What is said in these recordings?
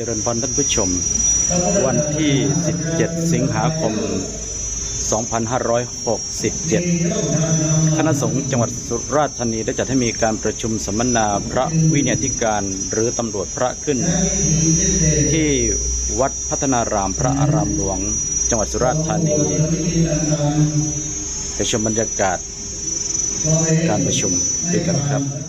เจริญพรท่านผู้ชม วันที่ 17 สิงหาคม 2567 คณะสงฆ์จังหวัดสุราษฎร์ธานีได้จัดให้มีการประชุมสัมมนาพระวิญญาธิการหรือตำรวจพระขึ้น ที่วัดพัฒนารามพระอารามหลวง จังหวัดสุราษฎร์ธานีไปชมบรรยากาศการประชุมด้วยกันครับ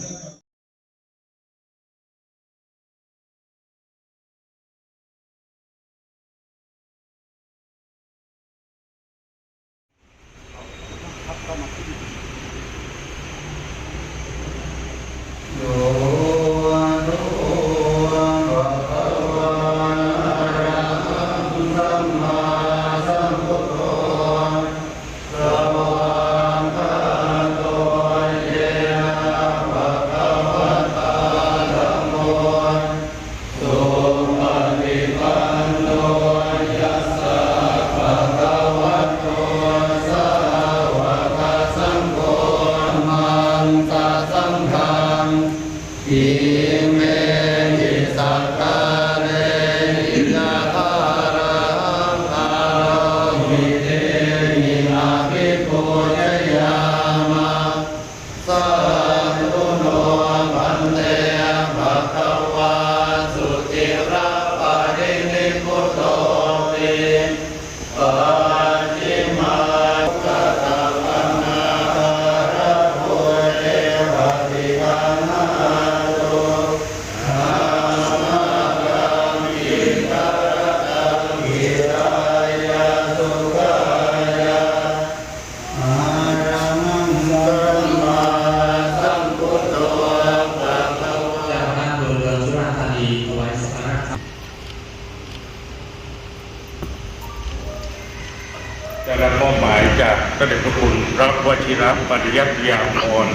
ปริยัติยาภร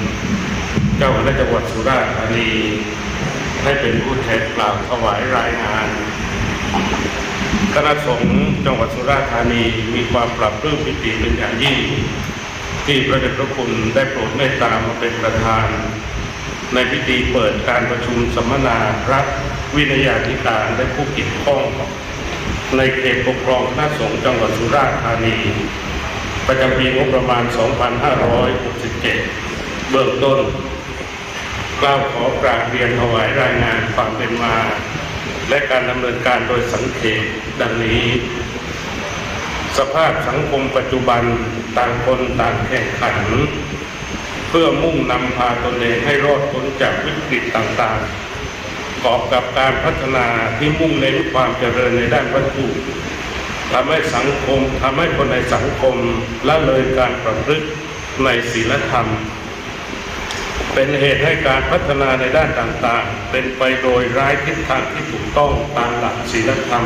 เจ้าคณะจังหวัดสุราษฎร์ธานีให้เป็นผู้แทนกล่าวถวายรายงานคณะสงฆ์จังหวัดสุราษฎร์ธานีมีความปรับปลื้มปิติเป็นอย่างยิ่งที่พระเดชพระคุณได้โปรดเมตตามาเป็นประธาน ในพิธีเปิดการประชุมสัมมนาพระวินยาธิการและผู้เกี่ยวข้อง ในเขตปกครองคณะสงฆ์จังหวัดสุราษฎร์ธานี ประจำปีงบประมาณ 2567 เบื้องต้นกล่าวขอกราบเรียนถวายรายงานความเป็นมา และการดำเนินการโดยสังเขตดังนี้ สภาพสังคมปัจจุบันต่างคนต่างแข่งขัน เพื่อมุ่งนำพาตนเองให้รอดพ้นจากวิกฤตต่างๆประกอบกับการพัฒนาที่มุ่งเน้นความเจริญในด้านวัตถุ ทำให้สังคมทำให้คนในสังคมละเลยการประพฤติในศีลธรรม เป็นเหตุให้การพัฒนาในด้านต่างๆ เป็นไปโดยร้ายทิศทางที่ถูกต้องตามหลักศีลธรรม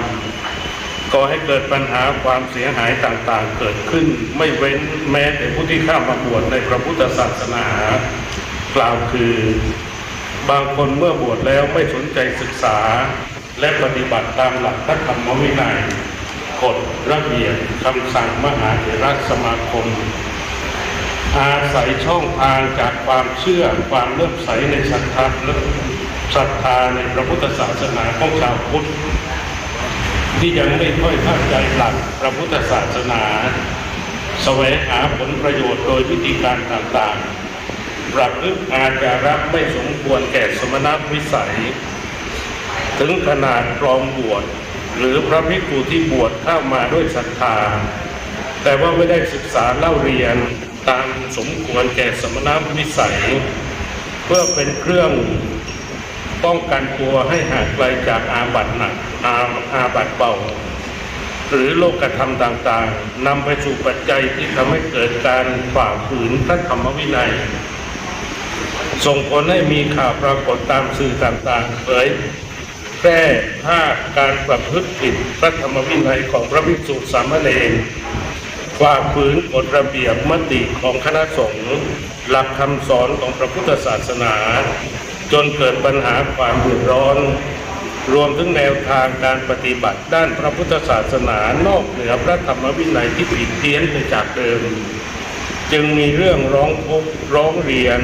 ก่อให้เกิดปัญหาความเสียหายต่างๆ เกิดขึ้นไม่เว้นแม้แต่ผู้ที่เข้ามาบวชในพระพุทธศาสนากล่าวคือบางคนเมื่อบวชแล้วไม่สนใจศึกษาและปฏิบัติตามหลักพระธรรมวินัย กฎระเบียบคำสั่งมหาเถรสมาคม อาศัยช่องทางจากความเชื่อความเลื่อมใสในศรัทธาและศรัทธาในพระพุทธศาสนาของชาวพุทธ ที่ยังไม่ค่อยเข้าใจหลักพระพุทธศาสนาแสวงหาผลประโยชน์โดยวิธีการต่างๆ ประพฤติอาจาระไม่สมควรแก่สมณวิสัย ถึงขนาดปลอมบวช หรือพระภิกษุที่บวชเข้ามาด้วยศรัทธา แต่ว่าไม่ได้ศึกษาเล่าเรียนตามสมควรแก่สมณวิสัย เพื่อเป็นเครื่องป้องกันตัวให้ห่างไกลจากอาบัติหนักอาอาบัติเบาหรือโลกธรรมต่างๆนำไปสู่ปัจจัยที่ทำให้เกิดการฝ่าฝืนพระธรรมวินัย ส่งผลให้มีข่าวปรากฏตามสื่อต่างๆเผย แพร่ภาพการประพฤติผิดพระธรรมวินัยของพระภิกษุสามเณรฝ่าฝืนกฎระเบียบมติของคณะสงฆ์หลักคำสอนของพระพุทธศาสนา จนเกิดปัญหาความเดือดร้อน รวมถึงแนวทางการปฏิบัติด้านพระพุทธศาสนานอกเหนือพระธรรมวินัยที่ผิดเพี้ยนไปจากเดิม จึงมีเรื่องร้องทุกร้องเรียน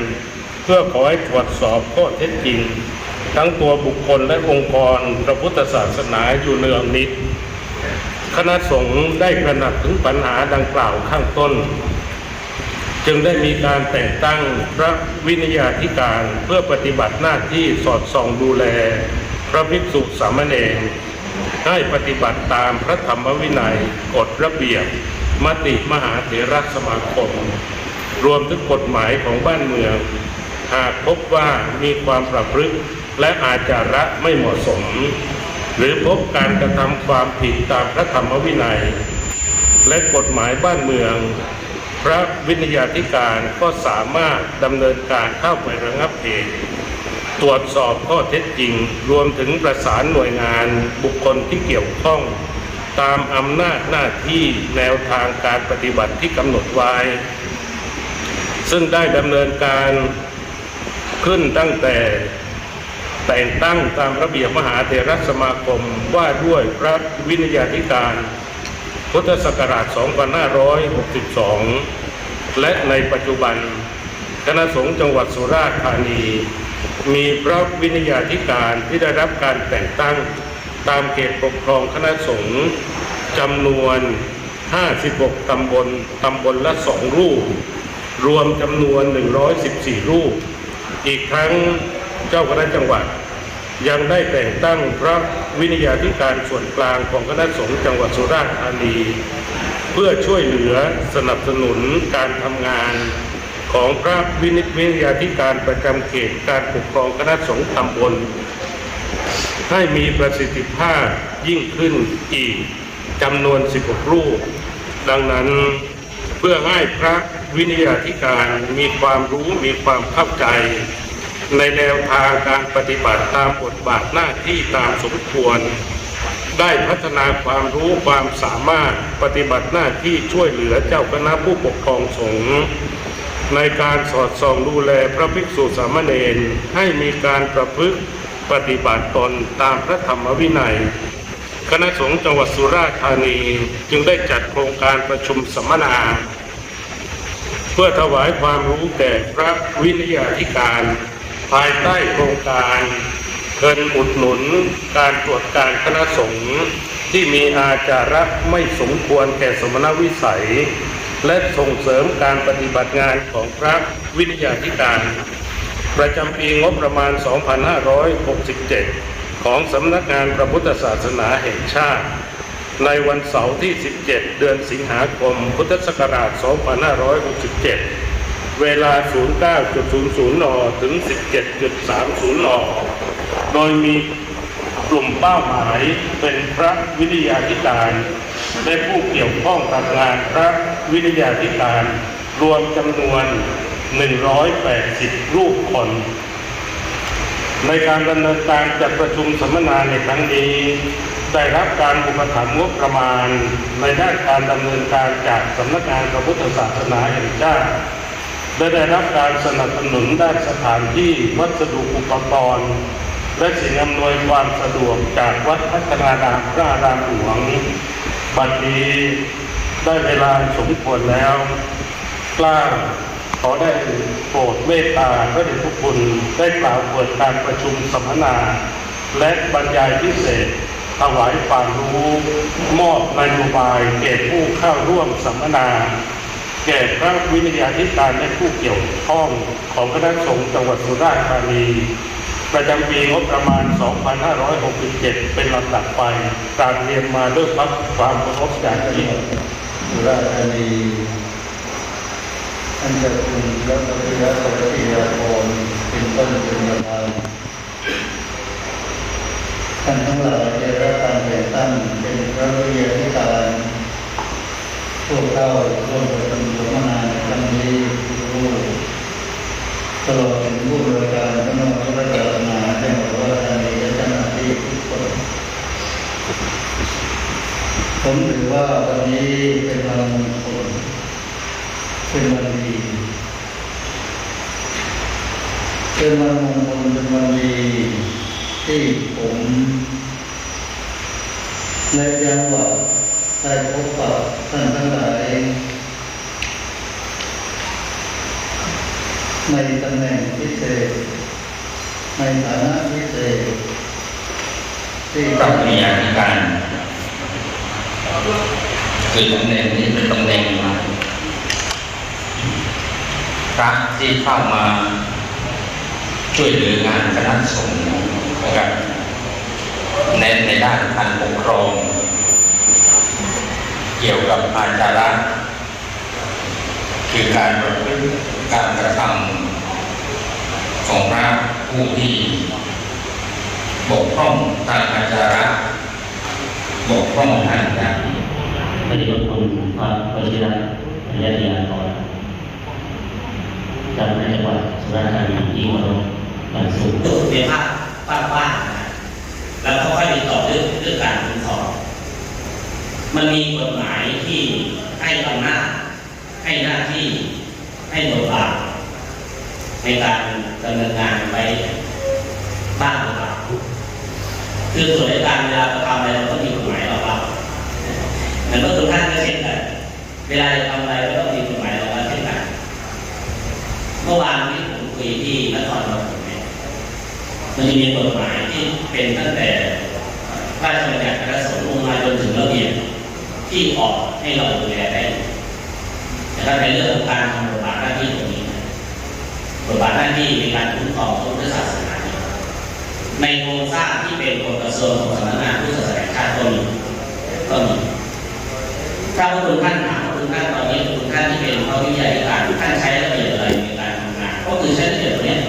เพื่อขอให้ตรวจสอบข้อเท็จจริง ทั้งตัวบุคคลและองค์กรพระพุทธศาสนาอยู่เนืองนิด คณะสงฆ์ได้กระหนักถึงปัญหาดังกล่าวข้างต้น จึงได้มีการแต่งตั้งพระวินยาธิการเพื่อปฏิบัติหน้าที่สอดส่องดูแล พระภิกษุสามเณรให้ปฏิบัติตามพระธรรมวินัยกฎระเบียบ มติมหาเถรสมาคม รวมถึงกฎหมายของบ้านเมือง หากพบว่ามีความประพฤติ และอาจาระไม่เหมาะสม หรือพบการกระทำความผิดตามพระธรรมวินัย และกฎหมายบ้านเมือง พระวิทยาธิการก็สามารถดำเนินการเข้าไประงับเหตุตรวจสอบข้อเท็จจริง รวมถึงประสานหน่วยงานบุคคลที่เกี่ยวข้อง ตามอำนาจหน้าที่แนวทางการปฏิบัติที่กำหนดไว้ ซึ่งได้ดำเนินการขึ้นตั้งแต่ แต่งตั้งตามระเบียบมหาเถรสมาคมว่าด้วยพระวินยาธิการ พุทธศักราช 2562 และในปัจจุบัน คณะสงฆ์จังหวัดสุราษฎร์ธานี มีพระวินยาธิการที่ได้รับการแต่งตั้งตามเขตปกครองคณะสงฆ์จำนวน 56 ตำบล ตำบลละสองรูป รวมจำนวน 114 รูป อีกทั้ง เจ้าคณะจังหวัด ยังได้แต่งตั้งพระวินยาธิการส่วนกลางของคณะสงฆ์จังหวัดสุราษฎร์ธานี เพื่อช่วยเหลือสนับสนุนการทำงานของพระวินิจวิทยาธิการประจำเขตการปกครองคณะสงฆ์ตำบลให้มีประสิทธิภาพยิ่งขึ้นอีกจำนวน 16 รูป ดังนั้นเพื่อให้พระวินิยาธิการมีความรู้มีความเข้าใจ ในแนวทางการปฏิบัติตามบทบาทหน้าที่ตามสมควร ได้พัฒนาความรู้ความสามารถปฏิบัติหน้าที่ช่วยเหลือเจ้าคณะผู้ปกครองสงฆ์ในการสอดส่องดูแลพระภิกษุสามเณรให้มีการประพฤติปฏิบัติตนตามพระธรรมวินัย คณะสงฆ์จังหวัดสุราษฎร์ธานีจึงได้จัดโครงการประชุมสัมมนา เพื่อถวายความรู้แก่พระวิทยาธิการ ภายใต้โครงการเงินอุดหนุนการตรวจการคณะสงฆ์ที่มีอาจาระไม่สมควรแก่สมณวิสัย และส่งเสริมการปฏิบัติงานของพระวิทยาธิการ ประจำปีงบประมาณ 2567 ของสำนักงานพระพุทธศาสนาแห่งชาติ ในวันเสาร์ที่ 17 เดือนสิงหาคม พุทธศักราช 2567 เวลา 09.00 น ถึง 17.30 น โดยมีกลุ่มเป้าหมายเป็นพระวิทยาธิการ และผู้เกี่ยวข้องกับงานพระวิทยาธิการ รวมจำนวน 180 รูปคน ในการดำเนินการจัดประชุมสัมมนาในครั้งนี้ ได้รับการอุปถัมภ์งบประมาณ ในด้านการดำเนินการจากสำนักงานพระพุทธศาสนาแห่งชาติ และได้รับการสนับสนุนด้านสถานที่วัสดุอุปกรณ์ และสิ่งอำนวยความสะดวกจากวัดพัฒนารามพระอารามหลวงบัดนี้ได้เวลาสมควรแล้ว กล้าขอได้โปรดเมตตาพระเดชพระคุณได้กล่าวเปิดการประชุมสัมมนา และบรรยายพิเศษถวายความรู้ มอบนโยบายแก่ผู้เข้าร่วมสัมมนา แก่พระวิทยาธิการและผู้เกี่ยวข้องของคณะสงฆ์จังหวัดสุราษฎร์ธานีประจำปีงบประมาณ 2567 เป็นลำดับไปการเรียนมาด้วยพักความเคารพอย่างยิ่งสุราษฎร์ธานีท่านจ้าคุณรัตนยาสวัสดิยาพรเป็นต้นเป็นประธานท่านทั้งหลายได้รับการแต่งตั้งเป็นพระวิทยาธิการ พวกเข้าร่วมประชุมสัมมนาครั้งนี้รู้ตลอดถึงผู้บริการคณะพระศาสนาจังวัดสุราษฎร์ธานีและเจ้าหน้าที่ทุกคนผมถือว่าวันนี้เป็นวันมงคลเป็นวันดีเป็นวันมงคลเป็นวันดีที่ผมและยังหวัดพบกับท่านทั้งหลาย ในตำแหน่งพิเศษ ในฐานะพิเศษ ที่พระวิญญาธิการคือตำแหน่งนี้เป็นตำแหน่งพระที่เข้ามาช่วยเหลืองานคณะสงฆ์นะครับเน้นในด้านการปกครอง เกี่ยวกับอาจาระ คือการประพฤติการกระทำของพระผู้ที่บกพร่องทางอาจาระบกพร่องทางการพระเดชพระคุณพระวชิระยะยาญาณก่อนจากในจังหวัดสุราษฎร์ธานีที่วัดบางสุขเป็นภาพบ้านๆนะแล้วก็ค่อยไปต่อเรื่องเรื่องการคุ้มครองมันมีกฎหมายที่ ให้หน้าที่ให้บทบาทในการดำเนินงานไว้บ้างหรือเปล่าคือส่วนในการเวลาเราทำอะไรเราต้องมีกฎหมายเราบ้างเหมือนว่าทุกท่านก็เช่นกันเวลาจะทำอะไรก็ต้องมีกฎหมายเราบ้างเช่นกันเมื่อวานที่ผมคุยที่นครปฐมเนี่ยมันจะมีกฎหมายที่เป็นตั้งแต่พระราชบัญญัติคณะสงฆ์ลงมาจนถึงระเบียบที่ออกให้เราดูแลได้ นะครับในเรื่องของการทำบทบาทหน้าที่ตรงนี้บทบาทหน้าที่ในการคุ้มครองพระพุทธศาสนายในโครงสร้างที่เป็นกฎกระทรวงของสำนักงานพุทธศาสนาชาติก็มีก็มีถ้าพระคุณท่านถามพระคุณท่านตอนนี้คุณท่านที่เป็นพระวิทยาธิการท่านใช้ระเบียบอะไรในการทำงานก็คือใช้ระเบียบตัวเนี้ย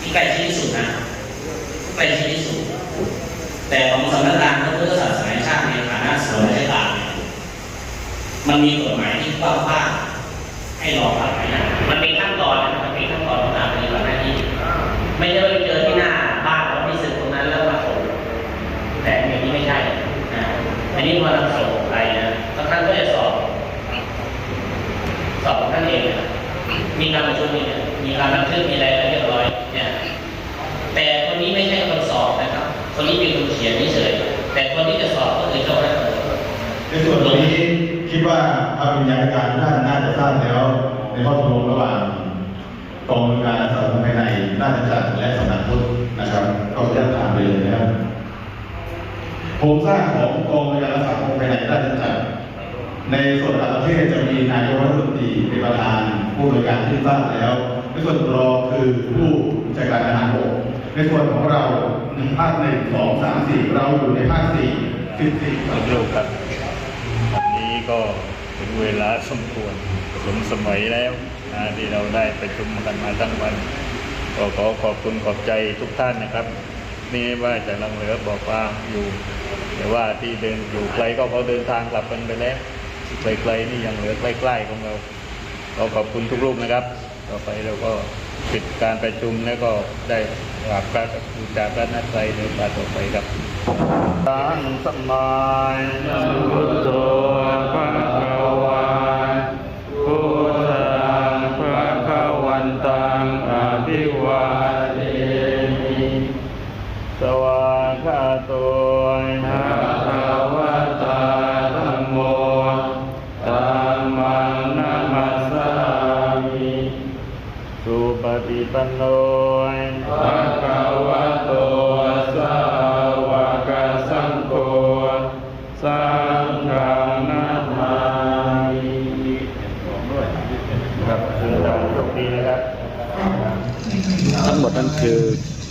ที่ใกล้ชิดที่สุดนะไปที่ที่สุด แต่ของสำนักงานพระพุทธศาสนาชาติในฐานะส่วนราชการเนี่ยมันมีกฎหมายที่กว้างๆ ให้รองรับหลายอย่างมันมีขั้นตอนนะมันมีขั้นตอนของการปฏิบัติหน้าที่ไม่ใช่ว่าไปเจอที่หน้าบ้านแล้วมีสึกตรงนั้นแล้วมาส่งแต่อย่างนี้ไม่ใช่นะอันนี้มาส่งไปนะแล้วท่านก็จะสอบสอบท่านเองนะมีการประชุมมีการบันทึกมีอะไร วิญญาณการท่านน่าจะทราบแล้ว ในข้อตกลงระหว่างกองการสาธารณภายในราชจักรและสำนักพุทธนะครับก็จะถามไปเลยนะครับโครงสร้างของกองการรักษาความภายในราชจักรในส่วนต่างประเทศจะมีนายกรัฐมนตรีเป็นประธานผู้บริการที่ทราบแล้วในส่วนรองคือผู้จัดการทหารบกในส่วนของเราหนึ่งภาคหนึ่งสองสามสี่เราอยู่ในภาคสี่สิบสี่ท่านโลกครับวันนี้ก็ ถึงเวลาสมควรสมสมัยแล้วนะที่เราได้ประชุมกันมาทั้งวันก็ขอขอบคุณขอบใจทุกท่านนะครับ นี่ว่าจะลังเหลือบอกว่าอยู่ แต่ว่าที่เดินอยู่ไกลก็เขาเดินทางกลับกันไปแล้วไกลๆนี่ยังเหลือใกล้ ๆ ของเราก็ขอบคุณทุกรูปนะครับ ต่อไปเราก็ปิดการประชุมแล้วก็ได้กราบพระบูชาพระนัตไตรในปาต่อไปครับตังสมัยพุโธ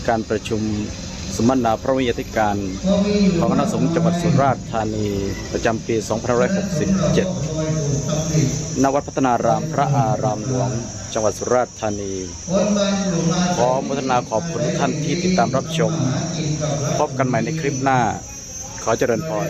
การประชุมสมมนาพระวิทยาธิการ ของคณะสงฆ์จังหวัดสุราษฎร์ธานีประจำปี 2567 ณ วัดพัฒนารามพระอารามหลวง จังหวัดสุราษฎร์ธานี ขอมุทนาขอบคุณทุกท่านที่ติดตามรับชม พบกันใหม่ในคลิปหน้า ขอเจริญพร